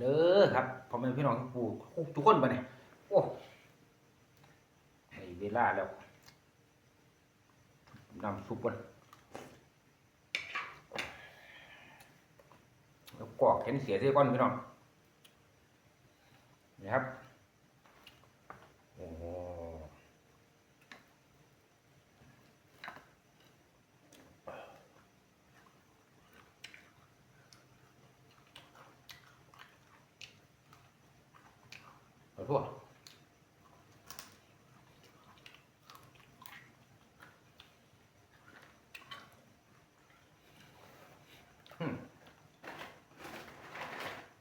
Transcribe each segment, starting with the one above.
เด้อครับพ่อแม่พี่น้องปูทุกคนมาเนี่ยโอ้ให้เวลาแล้วนำซุปก่อนแล้วกรอกเห็นเสียเสียก้อนพี่น้องนะครับโอ้โหขอโทษ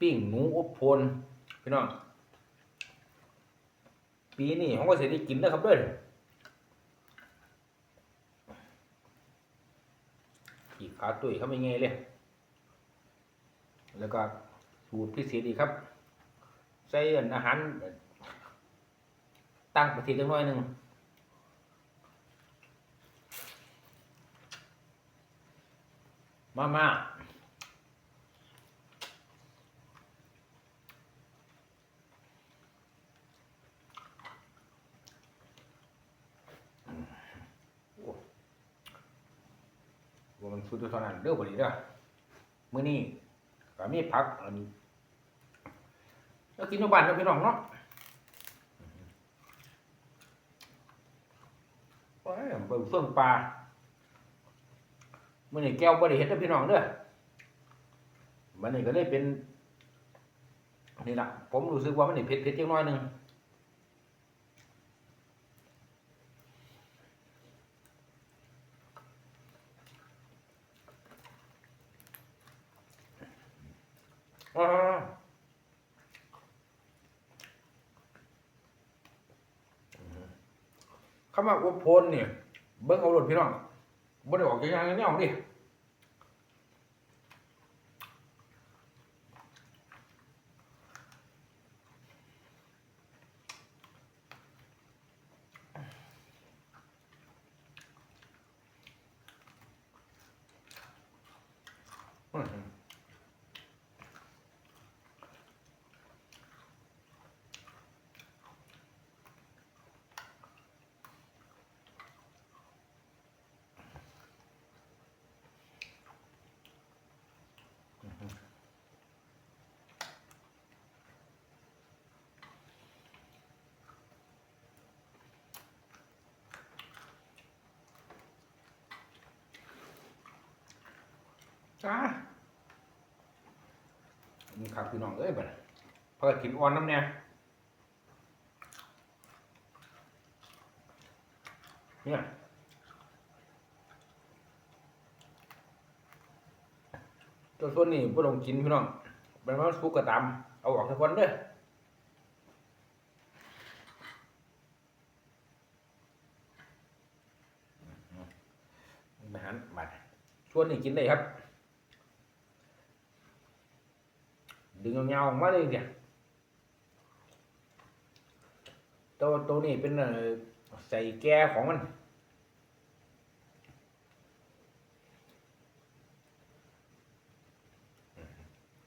ปิ้งหนูอบพนพี่น้องปีนี้ผมก็เสียได้กินแล้วครับเด้วยอีขาตุ้ยเขาไม่ไงเลย แล้วก็สูตรพิเศษอีครับ ใส่อันอาหารตั้งประเทศจังน้อยหนึ่งมามา ว่ามันสุดเท่านั้นเด้อพอดีเด้อมื้อนี้ก็มีผักอันแล้วกินอยู่บ้านเนาะพี่น้องเนาะโอ้ยเบิ่งเฟื่องปลามื้อนี้แก้วบ่ได้เฮ็ดเด้อพี่น้องเด้อมันนี่ก็เลยเป็นนี่ล่ะผมรู้สึกว่ามันนี่เผ็ดๆจังน้อยหนึง คำว่าอุปพลเนี่ยเบิ้งเอาหลดพี่น้องบ่ได้ออกจากอย่างนี้ออกดิ จ้ามีขับพี่น้องเอ้ยบัดนี้เพื่อกินอ่อนน้ำเนี่ยเนี่ยตัวส่วนนี้บ่ต้องกินพี่น้องเป็นว่าสุกกระตามเอาออกทุกคนเด้ออาหารบัดส่วนนี้กินได้ครับ ดึงเงาๆออกมาเลยเนี่ยตัวตัวนี้เป็นใส่แก้ของมัน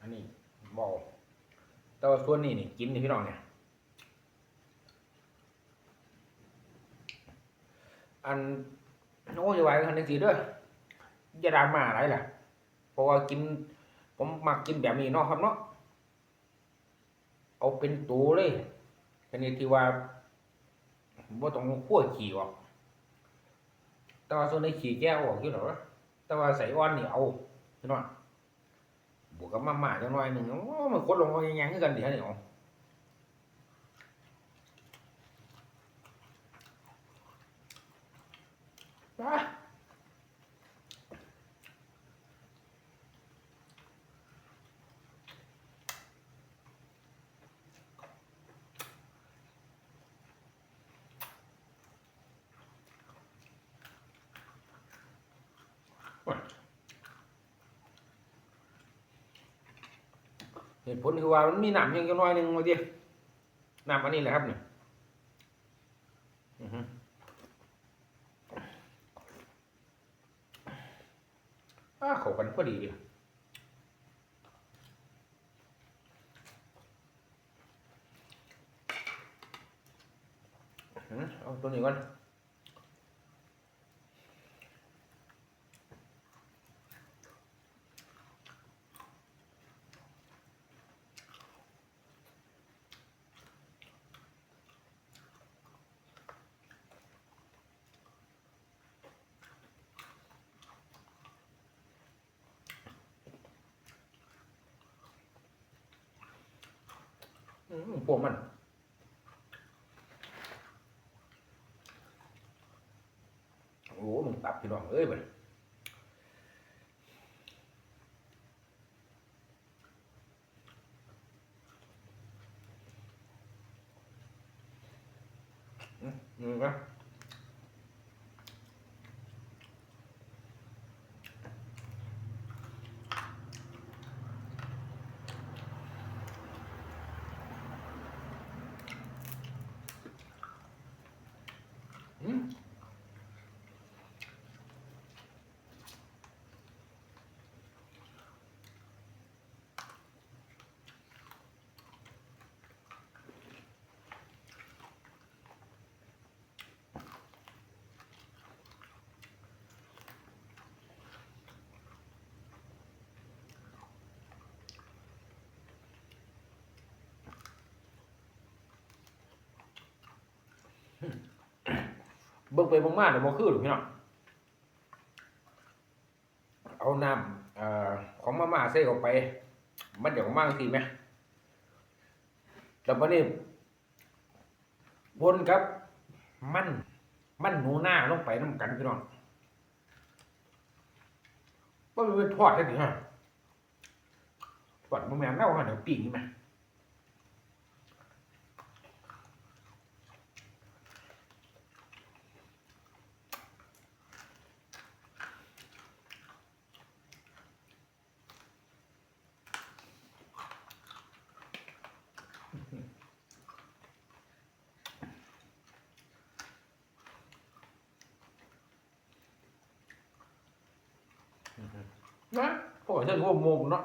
อันนี้บอแต่ว่าส่วนนี้นี่กินนี่พี่น้องเนี่ยอันโอ้ยไหวกันจริงๆเด้วยอย่าดราม่าอะไรล่ะ เพราะว่ากิน ผมมักกินแบบนี้เนาะครับเนาะ เอาเป็นตัวเลยชนิดที่ว่าบ่ต้องคั่วขี้ออกแต่ว่าส่วนในขี้แก้วออกอยู่หรอแต่ว่าใส่อ่อนนี่เอาพี่น้องบวกกับมาม่าจังหน่อยหนึ่งโอ้มันกดลงมาอย่างๆคือกันดิฮะนี่อ๋ออะ หตุผลคือว่ามันมีหนามยังน้อยหนึ่งมาดิหนามอันนี้แหละครับเนี่ยอ้าเขากันพอดีเลยเอาตัวนี้ก่อน อืมพวกมันโอ้มึงตับพี่น้องเอ้ยบัดอืมอืมนะอืม เบิ่งไปเบิ่งมาเนี่ยบ่คือหรอกพี่น้องเอาน้ำเอ่อของมาม่าใส่เข้าไป มันจะออกมาจังซี่ไหมแล้วบัดนี้วนกับ มันมันหนูหน้าลงไปน้ำกันพี่น้องบ่แมันเป็นทอดได้ดิฮะทอดบ่แม่นแล้วฮะเดี๋ยวปิ้งนี่แม่ นะโอ้ยฉันว่าโมงเนาะ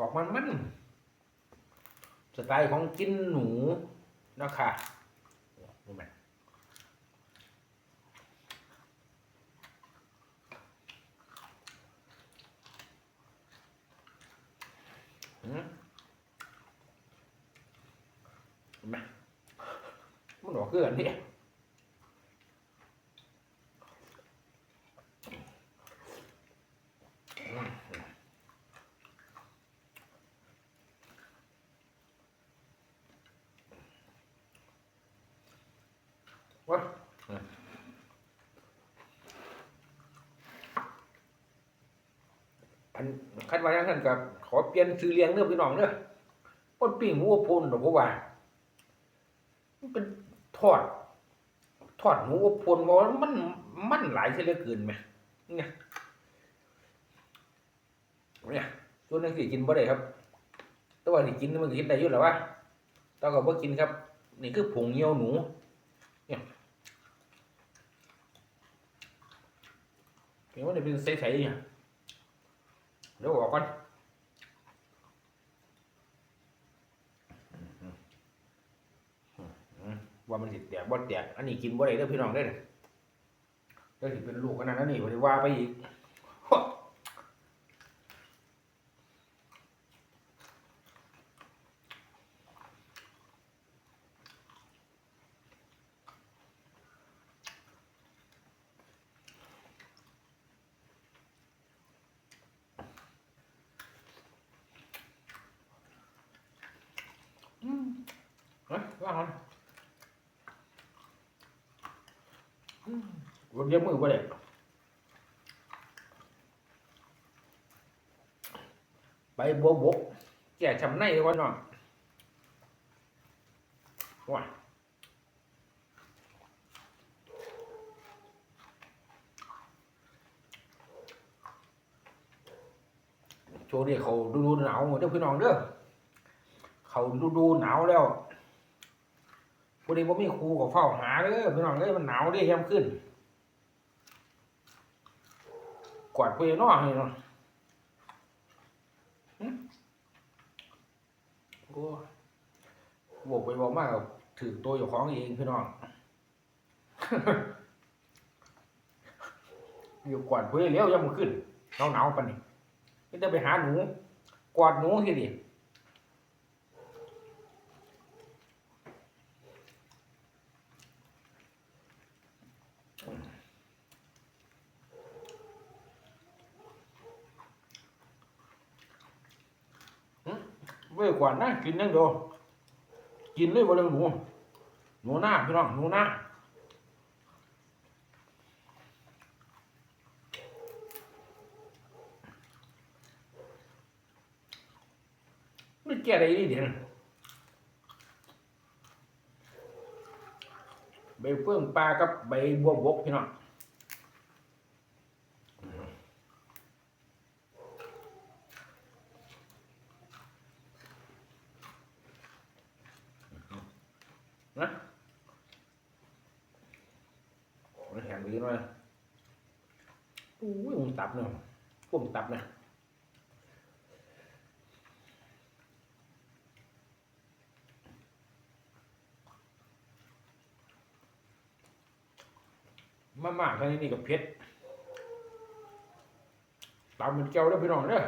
ออกมันมันสไตล์ของกินหนูนะคะดูไห มอืมเห็นไหมมันออกเกลือนี่วะ อันคัดว่าอย่างนั้นกับขอเปลี่ยนชื่อเลี้ยงเด้อพี่น้องเด้อปนปิ้งหัวพูนดอกบัวว่ามันเป็นทอด ทอดหมูอบพนว่ามันมันหลายเสียเหลือเกินไหมเนี่ยเนี่ยส่วนนึงสิกินบ่ได้ครับต่ว่าสิกินมันกินได้อยู่แหล้ววะแต่ก็บ่กินครับ นี่คือผงเงี้ยวหนู เนี่ยเห็นว่านี่เป็นใสๆเนี่ย เดี๋ยวออกก่อนว่ามันสิแตกบ่แตกอันนี้กินบ่ได้เด้อพี่น้องเด้อเด้อสิเป็นลูกกันนั่นนะนี่บ่ได้ว่าไปอีก เฮ้ยว่ามันวันเดียวมือบ่ได้ไปบัวบกแก่ชำในก่อนเนาะว้าช่วงนี้ เขาดูดูหนาวเด้อพี่น้องเด้อเขาดูดูหนาวแล้วผู้ใดบ่มีครูก็เฝ้าหาเด้อพี่น้องเอ้ยมันหนาวเด้ยามขึ้นกวาดผู้ใดน้อให้เนาะหึโอ้บอกไปบอกมากถือตัวอยู่ของเองพี่น้องอยู่กวาดผู้ใดเลี้ยวยามมื้อขึ้นหนาวๆปานนี้ก็จะไปหาหนูกวาดหนูทีเดี ยวเว้กว่านะกินนั่งโดกินเลยบ่เรื่องหนูหนูหน้าพี่น้องหนูหน้าไม่แก่อะไรนี่เดี๋ยวใบเฟื่องปลากับใบบัวบกพี่น้องนะมันแข็ง ดีหน่อยอู้ยมันตับเนาะพวกตับนี่ยมามากๆแค่นี้นี่กับเพชรตามเป็นเจ้าเด้อพี่น้องเด้อ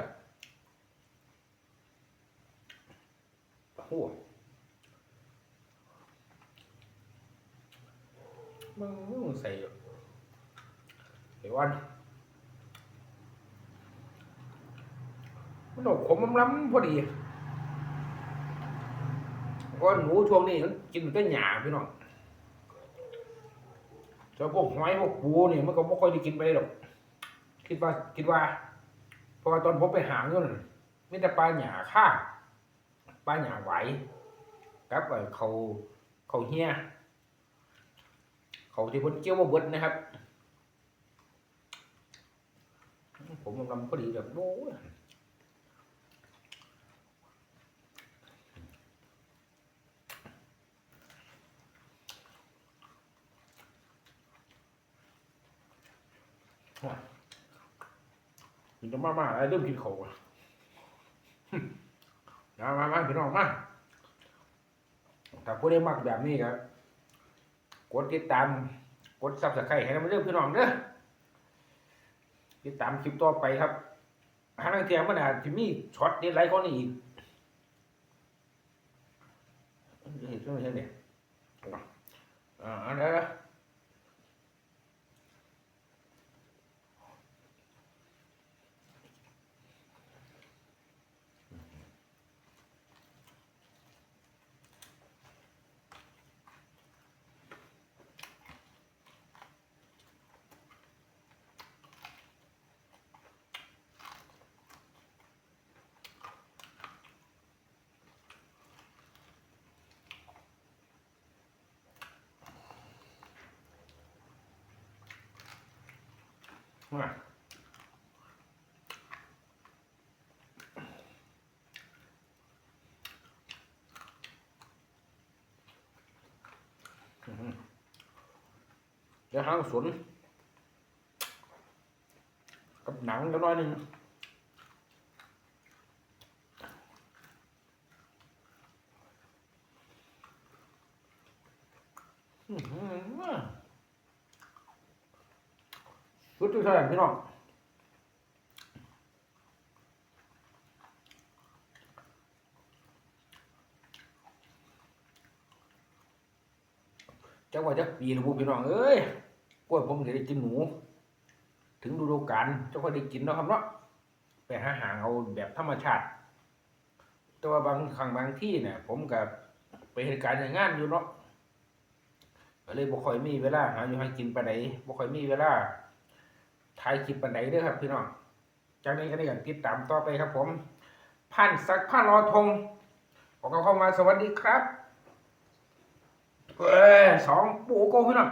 โอ้โหมึงมึงใส่ เดี๋ยววันมันออกขมล้ำๆพอดีเพราะหนูช่วงนี้มันกินแต่หญ้าพี่น้องแต่พวกหอยพวกปูเนี่ยมันก็ไม่ค่อยได้กินไปหรอก คิดว่าคิดว่าเพราะตอนผมไปหาเงินมีแต่ปลาหญ้าข้าปลาหญ้าไหวกับไอ้เขาเขาเฮียเขาที่เพ้นเกี่ยวมาบดนะครับ ผมกำลังพอดีแบบโอ้ยมันจะมามาอะไรเริ่มกินเขาอะมามามาพี่น้องมาถ้าผู้ใดมักแบบนี้ครับ กดติดตาม กดซับสไครต์ให้เราเรื่องพี่น้องเด้อ ติดตามคลิปต่อไปครับหาทางเทียมมันอาจจะมีช็อตเด็ดไลค์ก็นี่อีกนี่ช่วงนี้เนี่ยอ่าอันนี้น เดี๋ยวหางสนกับหนังเดี๋ยวน้อยหนึ่งอื้อ หือสุดที่เท่าไหร่พี่น้องจังว่าจะปีนะพวกพี่น้องเอ้ยกล้วยผมจะได้กินหนู ถึงฤดูกาลจะค่อยได้กินเนาะครับเนาะไปหาหางเอาแบบธรรมชาติ แต่ว่าบางครั้งบางที่เนี่ย ผมกับไปเหตุการณ์อย่างงานอยู่เนาะก็เลยบ่ค่อยมีเวลาหาอยู่ให้กินไปานบ่ค่อยมีเวลา ถ่ายคลิปบันไหนเด้อครับพี่น้องจากนี้ก็ได้กันติดตามต่อไปครับ ผมพันสักพันรอทงขอเข้ามาสวัสดีครับเอ้ยสองปูโกพี่น้อง